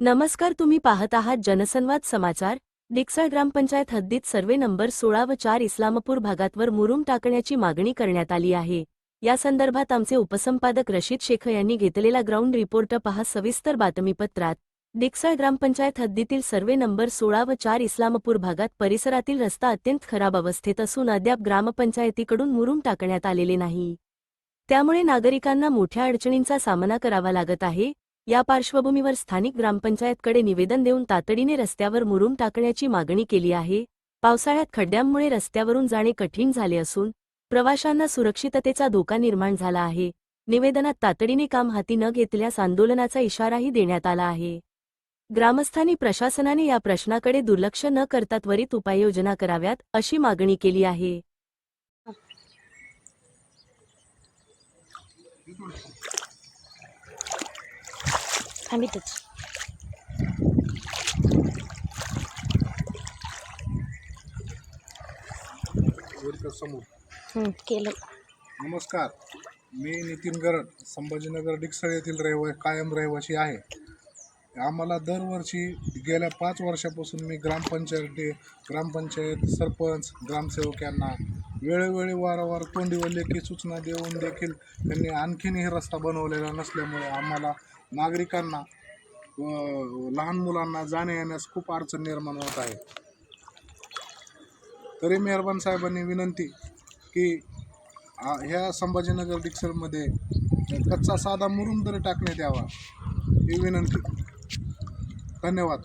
नमस्कार तुम्ही पाहत आहात जनसंवाद समाचार. डिक्सळ ग्रामपंचायत हद्दीत सर्वे नंबर सोळा व चार इस्लामपूर भागातवर मुरुम टाकण्याची मागणी करण्यात आली आहे. या संदर्भात आमचे उपसंपादक रशीद शेख यांनी घेतलेला ग्राउंड रिपोर्ट पहा. सविस्तर बातमीपत्रात डिक्सळ ग्रामपंचायत हद्दीतील सर्वे नंबर सोळा व चार इस्लामपूर भागात परिसरातील रस्ता अत्यंत खराब अवस्थेत असून अद्याप ग्रामपंचायतीकडून मुरुम टाकण्यात आलेले नाही. त्यामुळे नागरिकांना मोठ्या अडचणींचा सामना करावा लागत आहे. या पार्श्वभूमीवर स्थानिक ग्रामपंचायतकडे निवेदन देऊन तातडीने रस्त्यावर मुरुम टाकण्याची मागणी केली आहे. पावसाळ्यात खड्ड्यांमुळे रस्त्यावरून जाणे कठीण झाले असून प्रवाशांना सुरक्षिततेचा धोका निर्माण झाला आहे. निवेदनात तातडीने काम हाती न घेतल्यास आंदोलनाचा इशाराही देण्यात आला आहे. ग्रामस्थांनी प्रशासनाने या प्रश्नाकडे दुर्लक्ष न करता त्वरित उपाययोजना कराव्यात अशी मागणी केली आहे. थांबितच. समोर. केलं. नमस्कार. मी नितीन गरड संभाजीनगर डिकसळ येथील रहिवा कायम रहिवासी आहे. आम्हाला दरवर्षी गेल्या पाच वर्षापासून मी ग्रामपंचायती ग्रामपंचायत सरपंच ग्रामसेवक यांना वेळोवेळी वारंवार तोंडी लेखी सूचना देऊन देखील त्यांनी आणखीनही रस्ता बनवलेला नसल्यामुळे आम्हाला नागरिकांना व लहान मुलांना जाणे येण्यास खूप अडचण निर्माण होत आहे. तरी मेहरबान साहेबांनी विनंती की ह्या संभाजीनगर डिक्सलमध्ये कच्चा साधा मुरुम तरी टाकण्यात यावा ही विनंती. धन्यवाद.